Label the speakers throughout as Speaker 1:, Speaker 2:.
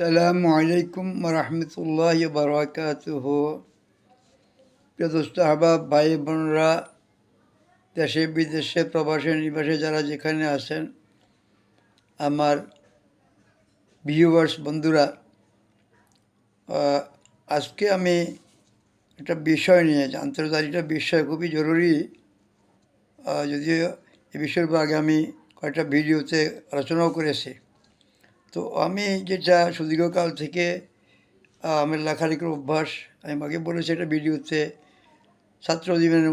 Speaker 1: সালামু আলাইকুম রহমতুল্লাহ বারকাতুহ। প্রিয় দোস্ত, আহবাব, ভাই বোনরা, দেশে, বিদেশে, প্রবাসে, নিবাসে যারা যেখানে আছেন, আমার ভিউয়ার্স বন্ধুরা আজকে আমি একটা বিষয় নিয়ে আন্তর্জাতিকটা বিষয়, খুবই জরুরি। যদিও এই বিষয়ের উপর আগে আমি কয়েকটা ভিডিওতে আলোচনাও করেছি। তো আমি যেটা সুদীর্ঘকাল থেকে আমার লেখালেখির অভ্যাস, আমি আগে বলেছি একটা ভিডিওতে, ছাত্র জীবনে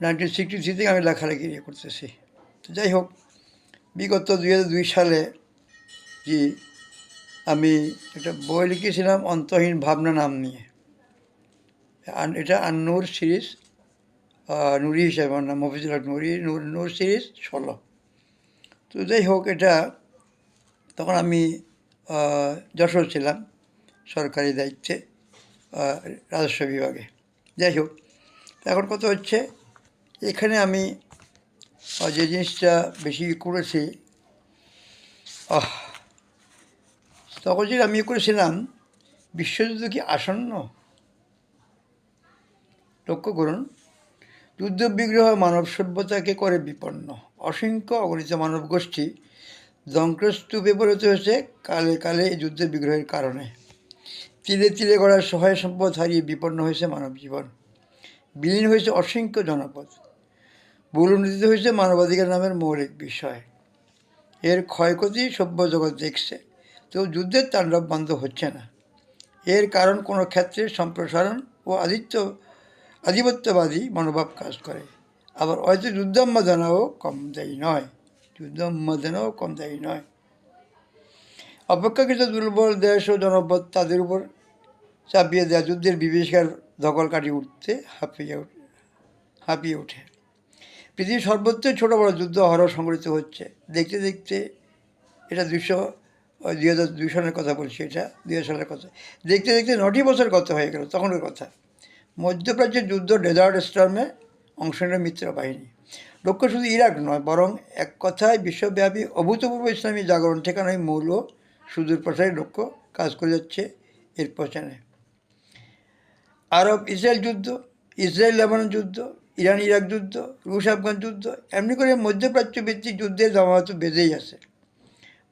Speaker 1: নাইনটিন সিক্সটি থ্রি থেকে আমি লেখালেখি ইয়ে করতেছি। তো যাই হোক, বিগত দুই দুই সালে যে আমি একটা বই লিখেছিলাম, অন্তহীন ভাবনা নাম নিয়ে। এটা আন্নুর সিরিজ নুরি হিসাবে আমার নাম, মফিজুল হক নুরি, নূর নূর সিরিজ ষোলো। তো যাই হোক, এটা তখন আমি যশোর ছিলাম সরকারি দায়িত্বে রাজস্ব বিভাগে। যাই হোক, এখন কথা হচ্ছে, এখানে আমি যে জিনিসটা বেশি করেছি, আহ, তখন যে আমি করেছিলাম, বিশ্বযুদ্ধ কি আসন্ন? লক্ষ্য করুন, যুদ্ধ বিগ্রহ মানব সভ্যতাকে করে বিপন্ন। অসংখ্য অগণিত মানব গোষ্ঠী ধ্বংসস্তূপে পরিণত হয়েছে কালে কালে এই যুদ্ধ বিগ্রহের কারণে। তিলে তিলে গড়া সহায় সম্পদ হারিয়ে বিপন্ন হয়েছে মানব জীবন। বিলীন হয়েছে অসংখ্য জনপদ। বুলুন্দিত হয়েছে মানবাধিকার নামের মৌলিক বিষয়। এর ক্ষয়ক্ষতি সভ্য জগৎ দেখছে তো যুদ্ধের তাণ্ডব বন্ধ হচ্ছে না। এর কারণ কোনো ক্ষেত্রে সম্প্রসারণ ও আদিত্য আধিপত্যবাদী মনোভাব কাজ করে। আবার হয়তো যুদ্ধোন্মাদনাও কম দায়ী নয়। যুদ্ধোন্মাদনাও কম দায়ী নয় অপেক্ষাকৃত দুর্বল দেশ ও জনপদ তাদের উপর চাপিয়ে দেওয়া যুদ্ধের বিভীষিকার দখল কাটিয়ে উঠতে হাঁপিয়ে উঠে হাঁপিয়ে ওঠে পৃথিবীর সর্বত্র ছোটো বড় যুদ্ধ হরহ সংগঠিত হচ্ছে দেখতে দেখতে এটা দুশো দুই হাজার দুই সালের কথা বলছি এটা দুই হাজার সালের কথা দেখতে দেখতে নটি বছর গত হয়ে গেল তখনের কথা মধ্যপ্রাচ্যের যুদ্ধ ডেজার্ট স্টর্মে অংশ নিল মিত্র বাহিনী লক্ষ্য শুধু ইরাক নয়, বরং এক কথায় বিশ্বব্যাপী অভূতপূর্ব ইসলামী জাগরণ ঠিকানায় মৌল সুদূর প্রসারী লক্ষ্য কাজ করে যাচ্ছে এর পেছনে আরব ইসরায়েল যুদ্ধ, ইসরায়েল লেবানন যুদ্ধ, ইরান ইরাক যুদ্ধ, রুশ আফগান যুদ্ধ, এমনি করে মধ্যপ্রাচ্য ভিত্তিক যুদ্ধের জমাত বেঁধেই আছে।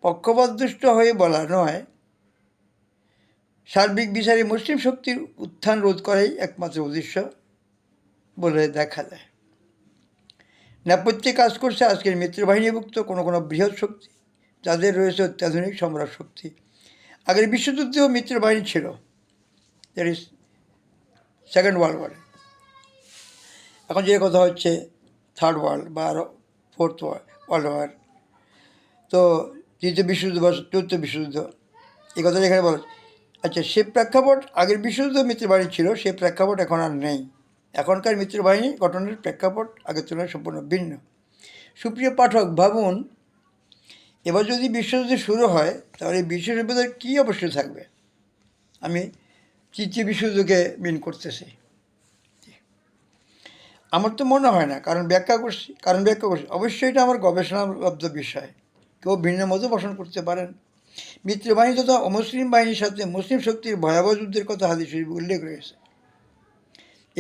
Speaker 1: পক্ষপাতদুষ্ট হয়ে বলা নয়, সার্বিক বিচারে মুসলিম শক্তির উত্থান রোধ করাই একমাত্র উদ্দেশ্য বলে দেখা যায়। নেপথ্যে কাজ করছে আজকের মিত্রবাহিনীভুক্ত কোনো কোনো বৃহৎ শক্তি, যাদের রয়েছে অত্যাধুনিক সম্রাট শক্তি। আগের বিশ্বযুদ্ধেও মিত্রবাহিনী ছিল। দ্যাট ইজ সেকেন্ড ওয়ার্ল্ড ওয়ারে এখন যে কথা হচ্ছে থার্ড ওয়ার্ল্ড বা আরও ফোর্থ ওয়ার্ল্ড ওয়ার তো তৃতীয় বিশ্বযুদ্ধ বা চতুর্থ বিশ্বযুদ্ধ, এই কথা এখানে বলা আচ্ছা সে প্রেক্ষাপট আগের বিশ্বযুদ্ধ মিত্রবাহিনী ছিল, সে প্রেক্ষাপট এখন আর নেই। এখনকার মিত্রবাহিনী গঠনের প্রেক্ষাপট আগের তুলনায় সম্পূর্ণ ভিন্ন। সুপ্রিয় পাঠক, ভাবুন, এবার যদি বিশ্বযুদ্ধ শুরু হয়, তাহলে বিশ্ব সভ্যতার কী অবশ্যই থাকবে? আমি তৃতীয় বিশ্বযুদ্ধকে মিন করতেছি। আমার তো মনে হয় না, কারণ ব্যাখ্যা করছি, কারণ ব্যাখ্যা করছি। অবশ্যই এটা আমার গবেষণালব্ধ বিষয়। কেউ ভিন্ন মতো পোষণ করতে পারেন। মিত্রবাহিনী তথা অমুসলিম বাহিনীর সাথে মুসলিম শক্তির ভয়াবহ যুদ্ধের কথা হাদিস উল্লেখ রয়েছে।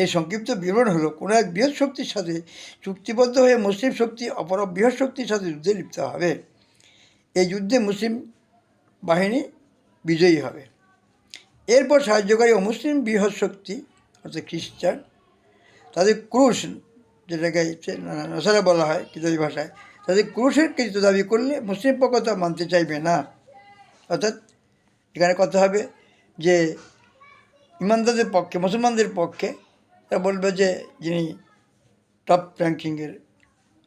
Speaker 1: এর সংক্ষিপ্ত বিবরণ হলো, কোনো এক বৃহৎ শক্তির সাথে চুক্তিবদ্ধ হয়ে মুসলিম শক্তি, অপর বৃহৎ শক্তির সাথে যুদ্ধে লিপ্ত হবে। এই যুদ্ধে মুসলিম বাহিনী বিজয়ী হবে। এরপর সাহায্যকারী অমুসলিম বৃহৎ শক্তি, অর্থাৎ খ্রিস্টান, তাদের ক্রুশ, যেটাকে নসারা বলা হয় কিতাবি ভাষায়, তাদের ক্রুশের কিছু দাবি করলে মুসলিম পক্ষ তা মানতে চাইবে না। অর্থাৎ এখানে কথা হবে যে ইমানদারদের পক্ষে, মুসলমানদের পক্ষে তারা বলবে যে যিনি টপ র্যাঙ্কিংয়ের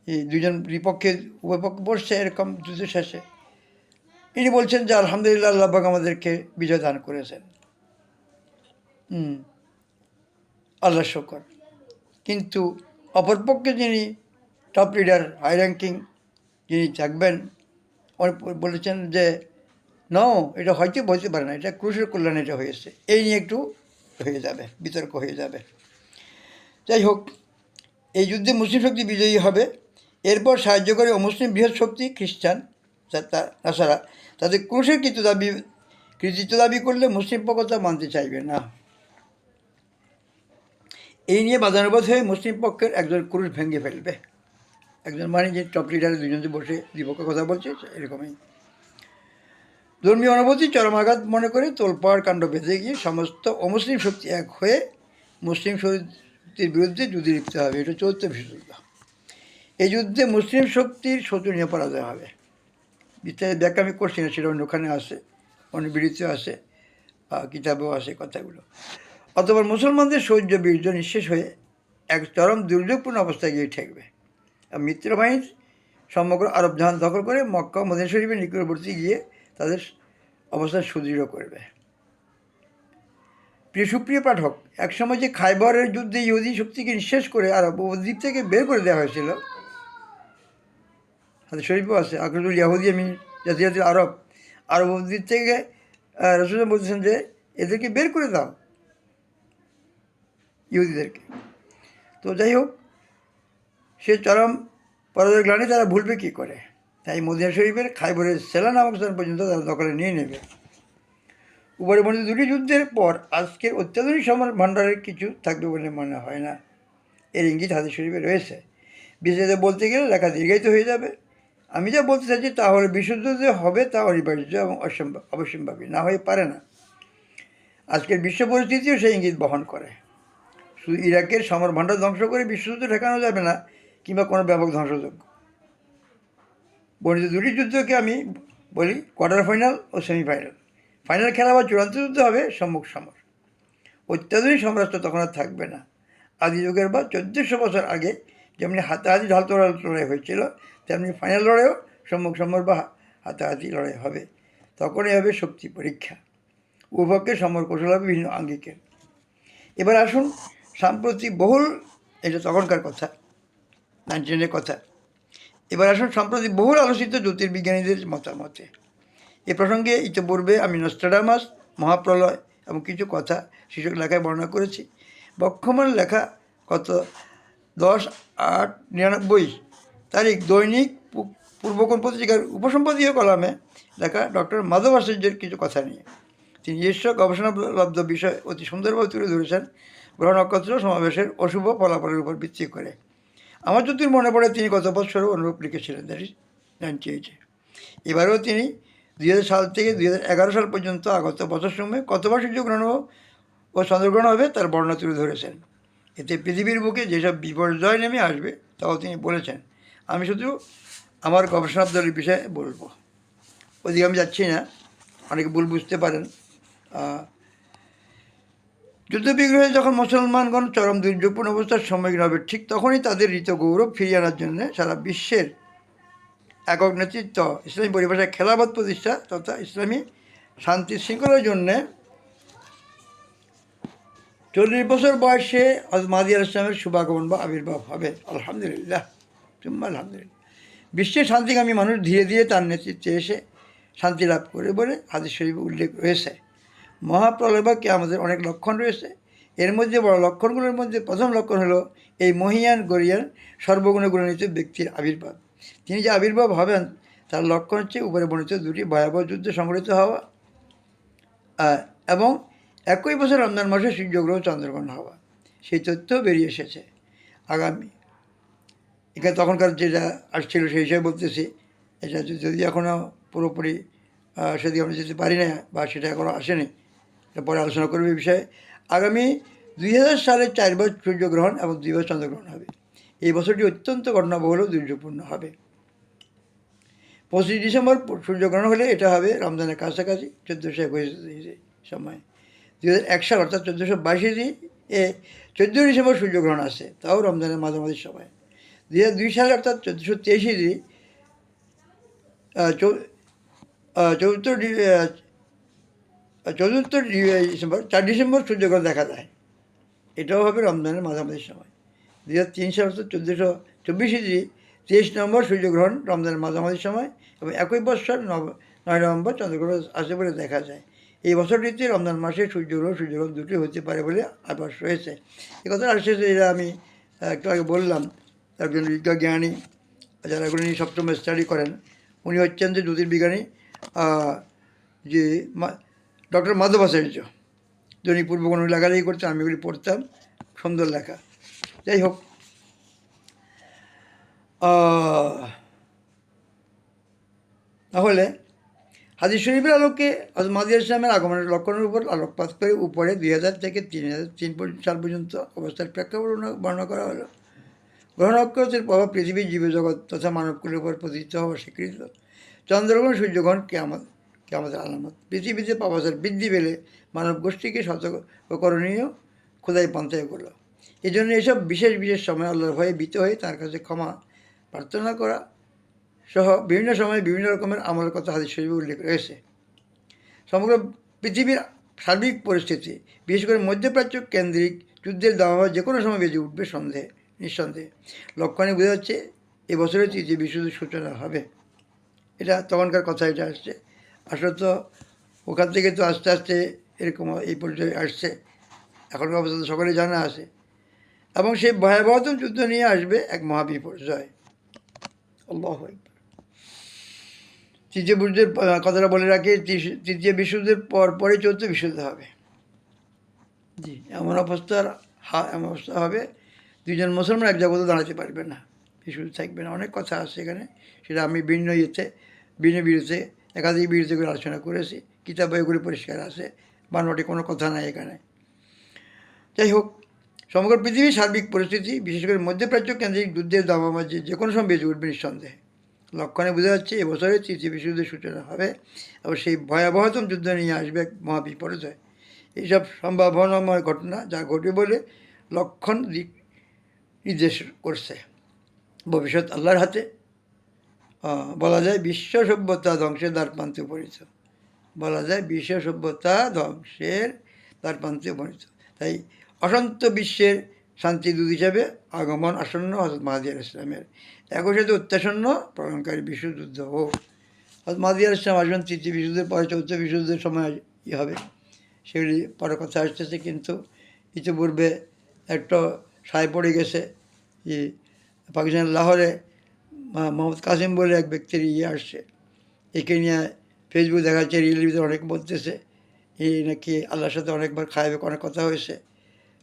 Speaker 1: এই দুজন বিপক্ষে, উভয় পক্ষ বসছে এরকম যুদ্ধ শেষে। ইনি বলছেন যে আলহামদুলিল্লাহ আল্লাহবাক আমাদেরকে বিজয় দান করেছেন। হুম, আল্লাহ শকর। কিন্তু অপরপক্ষে যিনি টপ লিডার হাই র্যাঙ্কিং যিনি থাকবেন বলেছেন যে ন এটা হয়তো বলতে পারে না, এটা ক্রুশের কল্যাণে এটা হয়েছে। এই নিয়ে একটু হয়ে যাবে, বিতর্ক হয়ে যাবে। যাই হোক, এই যুদ্ধে মুসলিম শক্তি বিজয়ী হবে। এরপর সাহায্য করে অমুসলিম বৃহৎ শক্তি খ্রিস্টান তাছাড়া তাদের ক্রুশের কিন্তু দাবি কৃতিত্ব দাবি করলে মুসলিম পক্ষ তা মানতে চাইবে না। এই নিয়ে বাদানুবাদ হয়ে মুসলিম পক্ষের একজন ক্রুশ ভেঙে ফেলবে। একজন মানে যে টপ লিডারে দুজন বসে দ্বিপক্ষে কথা বলছে এরকমই। ধর্মীয় অনুভূতি চরম আঘাত মনে করে তোলপাড় কাণ্ড বেঁধে গিয়ে সমস্ত অমুসলিম শক্তি এক হয়ে মুসলিম শক্তির বিরুদ্ধে যুদ্ধে লিখতে হবে, এটা চতুর্থ বিশ্বযুদ্ধ এই যুদ্ধে মুসলিম শক্তির শোচনীয় পরাজয় হবে। বিস্তারিত ব্যাখ্যা আমি করছি না, সেটা অন্যখানে আসে অন্য বিরুদ্ধে আসে কিতাবেও আসে কথাগুলো। অথবা মুসলমানদের সৌর্য বীর্য নিঃশেষ হয়ে এক চরম দুর্যোগপূর্ণ অবস্থায় গিয়ে ঠেকবে। আর মিত্রবাহিনীর সমগ্র আরব জাহান দখল করে মক্কা মদিনা শরীফের নিকটবর্তী গিয়ে তাদের অবস্থা সুদৃঢ় করবে। প্রিয় সুপ্রিয় পাঠক, একসময় যে খাইবরের যুদ্ধে ইহুদি শক্তিকে নিঃশেষ করে আরব উপদ্বীপ থেকে বের করে দেওয়া হয়েছিল হাতে শরীফও আছে আকরুল ইয়াহুদি আমি জাতিজাতির আরব আরব উপদ্বীপ থেকে রসুল বলছেন যে, এদেরকে বের করে দাও, ইহুদিদেরকে। তো যাই হোক, সে চরম পরাজয় গ্লানি তারা ভুলবে কী করে? তাই মদিনা শরীফের খাইবরের সেলা নামক স্থান পর্যন্ত তারা দখলে নিয়ে নেবে। উপরে বর্ণিত দুটি যুদ্ধের পর আজকের অত্যাধুনিক সমর ভাণ্ডারের কিছু থাকবে বলে মনে হয় না। এর ইঙ্গিত হাদিস শরীফে রয়েছে। বিশেষত বলতে গেলে লেখা দীর্ঘায়িত হয়ে যাবে। আমি যা বলতে চাইছি তা হলে, বিশুদ্ধ যে হবে তা অনিবার্য এবং অসম্ভব অবশ্যম্ভাবী না হয়ে পারে না। আজকের বিশ্ব পরিস্থিতিও সেই ইঙ্গিত বহন করে। শুধু ইরাকের সমর ভাণ্ডার ধ্বংস করে বিশ্বযুদ্ধ ঠেকানো যাবে না, কিংবা কোনো ব্যাপক ধ্বংসযোগ্য। বর্ণিত দুটি যুদ্ধকে আমি বলি কোয়ার্টার ফাইনাল ও সেমিফাইনাল। ফাইনাল খেলা বা চূড়ান্ত যুদ্ধ হবে সম্মুখ সমর। অত্যাধুনিক সাম্রাজ্য তখন আর থাকবে না। আদি যুগের বা চোদ্দোশো বছর আগে যেমনি হাতাহাতি ঢাল তোড়াল লড়াই হয়েছিল, তেমনি ফাইনাল লড়াইও সম্মুখ সমর বা হাতাহাতি লড়াই হবে। তখনই হবে শক্তি পরীক্ষা। উভয়কে সমর কৌশল হবে বিভিন্ন আঙ্গিকের এবার আসুন সাম্প্রতিক বহুল, এটা তখনকার কথা, নাইনটিনের কথা। এবার আসুন সম্প্রতি বহুল আলোচিত জ্যোতির্বিজ্ঞানীদের মতামতে। এ প্রসঙ্গে ইতিপূর্বে আমি নস্ট্রাডামাস, মহাপ্রলয় এবং কিছু কথা শীর্ষক লেখায় বর্ণনা করেছি। বক্ষমান লেখা কত? দশ আট নিরানব্বই। তারিখ, দৈনিক পূর্বকোণ পত্রিকার উপসম্পাদীয় কলামে লেখা ডক্টর মাধব আচার্যের কিছু কথা নিয়ে। তিনি নিজস্ব গবেষণালব্ধ বিষয় অতি সুন্দরভাবে তুলে ধরেছেন গ্রহ নক্ষত্র সমাবেশের অশুভ ফলাফলের উপর ভিত্তি করে। আমার যদি মনে পড়ে, তিনি গত বছরও অনুরূপ লিখেছিলেন। দ্যাট ইজ এইটে এবারেও তিনি দুই হাজার সাল থেকে দুই হাজার এগারো সাল পর্যন্ত আগত বছর সময়ে কতবার সূর্যগ্রহণ ও চন্দ্রগ্রহণ হবে তার বর্ণনা তুলে ধরেছেন। এতে পৃথিবীর বুকে যেসব বিপর্যয় নেমে আসবে তাও তিনি বলেছেন। আমি শুধু আমার গবেষণার বিষয়ে বলব। ওদিকে আমি যাচ্ছি না, অনেকে ভুল বুঝতে পারেন। যুদ্ধবিগ্রহে যখন মুসলমানগণ চরম দুর্যোগপূর্ণ অবস্থার সম্মুখীন হবে, ঠিক তখনই তাদের ঋত গৌরব ফিরিয়ে আনার জন্য সারা বিশ্বের একক নেতৃত্ব, ইসলামী পরিভাষায় খেলাবাদ প্রতিষ্ঠা তথা ইসলামী শান্তি শৃঙ্খলার জন্যে চল্লিশ বছর বয়সে মাদি আল ইসলামের শুভাগমন বা আবির্ভাব হবে। আলহামদুলিল্লাহ। তুম্মা আলহামদুলিল্লাহ। বিশ্বের শান্তিকামী মানুষ ধীরে ধীরে তার নেতৃত্বে এসে শান্তি লাভ করে বলে হাদিস শরীফে উল্লেখ রয়েছে। মহাপ্রলয় বা আমাদের অনেক লক্ষণ রয়েছে। এর মধ্যে বড় লক্ষণগুলোর মধ্যে প্রথম লক্ষণ হলো এই মহিয়ান গরিয়ান সর্বগুণে গুণান্বিত ব্যক্তির আবির্ভাব। তিনি যে আবির্ভাব হবেন, তার লক্ষণ হচ্ছে উপরে বর্ণিত দুটি ভয়াবহ যুদ্ধে সংঘটিত হওয়া এবং একই বছর রমজান মাসে সূর্যগ্রহ চন্দ্রগ্রহণ হওয়া। সেই তথ্য বেরিয়ে এসেছে আগামী। এখানে তখনকার যেটা আসছিল সেই হিসাবে বলতেছি। এটা যদি- এখনও পুরোপুরি সেদিকে আমরা যেতে পারি না বা সেটা এখনও আসেনি পরে আলোচনা করবে এই বিষয়ে। আগামী দুই হাজার সালে চারবার সূর্যগ্রহণ এবং দুইবার চন্দ্রগ্রহণ হবে। এই বছরটি অত্যন্ত ঘটনাবহুল দুর্যোগপূর্ণ হবে। পঁচিশ ডিসেম্বর সূর্যগ্রহণ হলে এটা হবে রমজানের কাছাকাছি, চোদ্দোশো একুশ সময়। দু হাজার এক সাল, অর্থাৎ চোদ্দোশো বাইশে এ চোদ্দোই ডিসেম্বর সূর্যগ্রহণ আসে, তাও রমজানের মাঝামাঝি সময়। দু হাজার দুই সালে, অর্থাৎ চোদ্দোশো তেইশে চতুর্থ চতুর্থ ডিসেম্বর, চার ডিসেম্বর সূর্যগ্রহণ দেখা যায়। এটাও হবে রমজানের মাঝামাঝি সময়। দু হাজার তিন সাল, অর্থাৎ চোদ্দোশো চব্বিশে তেইশ নম্বর সূর্যগ্রহণ রমজানের মাঝামাঝি সময় এবং একই বছর নব নয় নভেম্বর চন্দ্রগ্রহণ আসে বলে দেখা যায়। এই বছরটিতে রমজান মাসে সূর্যগ্রহণ সূর্যগ্রহণ দুটি হতে পারে বলে আভাস রয়েছে। এ কথা আসছে এটা আমি একটু আগে বললাম, একজন বিজ্ঞানী যারা এগুলো নিয়ে সবসময় স্টাডি করেন, উনি হচ্ছেন যে জ্যোতির্বিজ্ঞানী যে ডক্টর মাধবাচার্য যিনি পূর্বগণ লেখালেখি করতেন, আমি এগুলি পড়তাম, সুন্দর লেখা। যাই হোক তাহলে হাদিস শরীফের আলোকে মাদি ইসলামের আগমনের লক্ষণের উপর আলোকপাত করে উপরে দুই হাজার থেকে তিন হাজার, তিন সাল পর্যন্ত অবস্থার প্রেক্ষাপট বর্ণনা- করা হলো। গ্রহণ অক্ষরের প্রভাব পৃথিবীর জীবজগৎ তথা মানবকুলের উপর প্রতিষ্ঠিত হওয়া স্বীকৃত। চন্দ্রগ্রহণ, সূর্যগ্রহণ কেমন কেমতের আলামত। পৃথিবীতে পাবাসের বৃদ্ধি পেলে মানব গোষ্ঠীকে সতর্করণীয় খোদাই পন্থায় করল। এই জন্য এসব বিশেষ বিশেষ সময় আল্লাহর ভয়ে ভীত হয়ে তার কাছে ক্ষমা প্রার্থনা করা সহ বিভিন্ন সময়ে বিভিন্ন রকমের আমলের কথা হাদিস শরীফে উল্লেখ রয়েছে। সমগ্র পৃথিবীর সার্বিক পরিস্থিতি, বিশেষ করে মধ্যপ্রাচ্য কেন্দ্রিক যুদ্ধের দাবাব যে কোনো সময় বেজে উঠবে সন্দেহে, নিঃসন্দেহে। লক্ষণে বোঝা যাচ্ছে এবছরের তৃতীয় বিশ্বযুদ্ধের সূচনা হবে। এটা তখনকার কথা এটা আসছে। আসলে তো ওখান থেকে তো আস্তে আস্তে এরকম এই পর্যায়ে আসছে। এখনকার অবস্থা সকলে জানা আছে। এবং সেই ভয়াবহতম যুদ্ধ নিয়ে আসবে এক মহাবিপর্যয়। আল্লাহ তৃতীয় আহ, কথাটা বলে রাখি তৃতীয় বিশুদ্ধের পর পরে চতুর্থ বিশুদ্ধ হবে। জি। এমন অবস্থার হা এমন অবস্থা হবে দুজন মুসলমান এক জগতে দাঁড়াতে পারবে না। বিশুদ্ধ থাকবে না। অনেক কথা আছে এখানে সেটা আমি ভিন্ন ইয়েতে ভিন্ন বিরুদ্ধে একাধিক বিরুদ্ধে করে আলোচনা করেছি। কিতাব বইগুলি পরিষ্কার আছে বানোয়াটি কোনো কথা নাই এখানে। যাই হোক সমগ্র পৃথিবীর সার্বিক পরিস্থিতি, বিশেষ করে মধ্যপ্রাচ্য কেন্দ্রিক যুদ্ধের দামামা যে যে কোনো সময় বেজে উঠবে নিঃসন্দেহে। লক্ষণে বোঝা যাচ্ছে এবছরে তৃতীয় বিশ্বযুদ্ধের সূচনা হবে এবং সেই ভয়াবহতম যুদ্ধ নিয়ে আসবে এক মহাবিপর্যয়। এইসব সম্ভাবনাময় ঘটনা যা ঘটবে বলে লক্ষণ দিক নির্দেশ করছে। ভবিষ্যৎ আল্লাহর হাতে বলা যায় বিশ্ব সভ্যতা ধ্বংসের দ্বার প্রান্তে উপনীত। বলা যায় বিশ্ব সভ্যতা ধ্বংসের দ্বার প্রান্তে উপনীত। তাই অশান্ত বিশ্বের শান্তিদূত হিসাবে আগমন আসন্ন হজরত মাহাদি আল ইসলামের একই সাথে অত্যাসন্ন প্রলয়ঙ্কারী বিশ্বযুদ্ধ হোক। হজরত মাহাদি আল ইসলাম আসবেন তৃতীয় বিশ্বযুদ্ধের পরে চতুর্থ বিশ্বযুদ্ধের সময় ই হবে। সেগুলি পরে কথা আসতেছে কিন্তু ইতিপূর্বে একটা সায় পড়ে গেছে যে পাকিস্তানের লাহোরে মোহাম্মদ কাসিম বলে এক ব্যক্তির ইয়ে আসছে। একে নিয়ে ফেসবুক দেখাচ্ছে রিলের ভিতরে অনেক বলতেছে। এই নাকি আল্লাহর সাথে অনেকবার খাওয়াবে অনেক কথা হয়েছে।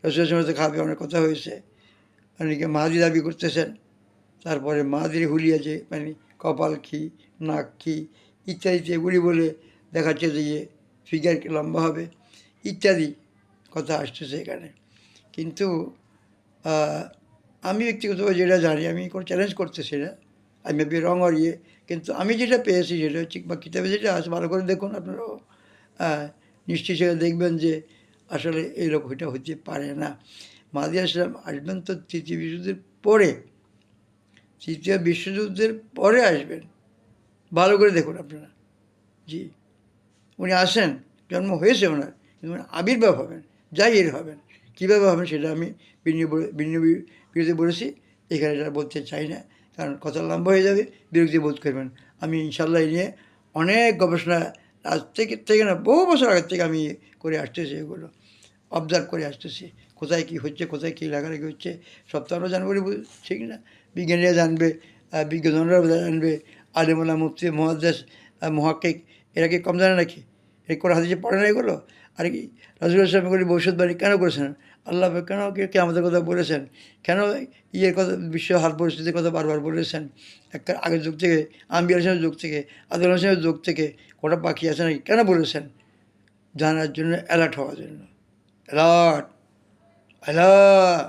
Speaker 1: রসুলের সাথে খাবে, অনেক কথা হয়েছে। অনেকে মাহাদি দাবি করতেছেন। তারপরে মাহাদির হুলিয়া যে মানে কপাল কি, নাক কি ইত্যাদি এগুলি বলে দেখাচ্ছে যে ইয়ে ফিগার কি লম্বা হবে, ইত্যাদি কথা আসতেছে এখানে। কিন্তু আমি ব্যক্তিগতভাবে যেটা জানি, আমি কোনো চ্যালেঞ্জ করতেছি না। আমি মেবি রং আর ইয়ে কিন্তু আমি যেটা পেয়েছি সেটা হচ্ছে, বা কিতাবে যেটা আছে, ভালো করে দেখুন আপনারাও। নিশ্চয়ই সেটা দেখবেন যে আসলে এইরকম এটা হতে পারে না। মাদি আসলাম আসবেন তো তৃতীয় বিশ্বযুদ্ধের পরে, তৃতীয় বিশ্বযুদ্ধের পরে আসবেন। ভালো করে দেখুন আপনারা। জি। উনি আসেন, জন্ম হয়েছে ওনার, কিন্তু উনি আবির্ভাব হবেন যাই এর হবেন। কীভাবে হবেন সেটা আমি বিরুদ্ধে বলেছি, এখানে এটা বলতে চাই না, কারণ কথা লম্বা হয়ে যাবে, বিরক্তি বোধ করবেন। আমি ইনশাল্লাহ নিয়ে অনেক গবেষণা, আজ থেকে থেকে না বহু বছর আগের থেকে আমি করে আসতেছি এগুলো। অবজার্ভ করে আসতেছি। কোথায় কী হচ্ছে কোথায় কী লেখালেখি হচ্ছে সব তো আমরা জানব ঠিক না? বিজ্ঞানীরা জানবে আহ, বিজ্ঞজনরা জানবে আলিমুল্লাহ মুফতি মহাদ্দেশ মহাক্কিক এরা কি কম জানে নাকি? এই করে হাদিসে পড়ে না এগুলো? আর কি? রাজুল ইসলাম এগুলি ভবিষ্যৎবাণী কেন করেছেন? আল্লাহ কেন কে আমাদের কথা বলেছেন? কেন ইয়ের কথা বিশ্ব হাল পরিস্থিতির কথা বারবার বলেছেন? একটা আগের যুগ থেকে আম্বিয়ার ইসলামের যুগ থেকে আদুল হোসেনের যুগ থেকে কটা পাখি আছে নাকি? কেন বলেছেন? জানার জন্য অ্যালার্ট হওয়ার জন্য। অ্যালার্ট অ্যালার্ট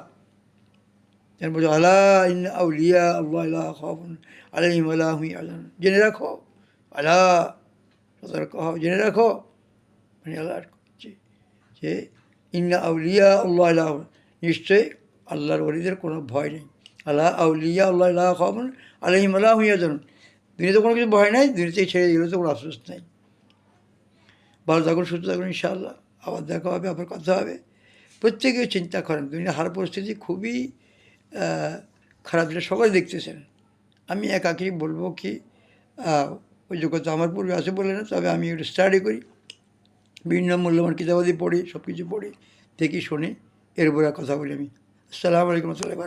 Speaker 1: যেন বলছে আলা ইন আউলিয়া আল্লাহ ইলা খাফুন আলাইহিম ওয়া লা হুম ইয়াহজানুন জেনে রাখো আলা সতর্ক হও জেনে রাখো মানে আল্লাহর যে ইন্না আউলিয়া আল্লাহ ইলা নিশ্চয়ই আল্লাহর ওলিদের কোনো ভয় নেই। আল্লাহ আউলিয়া আল্লাহ ইলা খাফুন আলাইহিম ওয়া লা হুম ইয়াহজানুন দুনিয়াতে কোনো কিছু ভয় নাই দুনিয়াতে ছেড়ে গেলে তো কোনো আফসোস নেই। ভালো থাকুন, সুস্থ থাকুন ইনশাআল্লাহ। আবার দেখা হবে, আবার কথা হবে। প্রত্যেকেও চিন্তা করেন দুনিয়া হার পরিস্থিতি খুবই খারাপ যেটা সবাই দেখতেছেন। আমি একাকি বলব কি ওই যোগ্যতা আমার পূর্বে আছে বলে না, তবে আমি ওটা স্টাডি করি। বিভিন্ন মূল্যবান কিতাবাদি পড়ি সব কিছু পড়ি, দেখি, শুনি, এর উপরে কথা বলি আমি। আসসালামু আলাইকুম রহমতুল্লাহ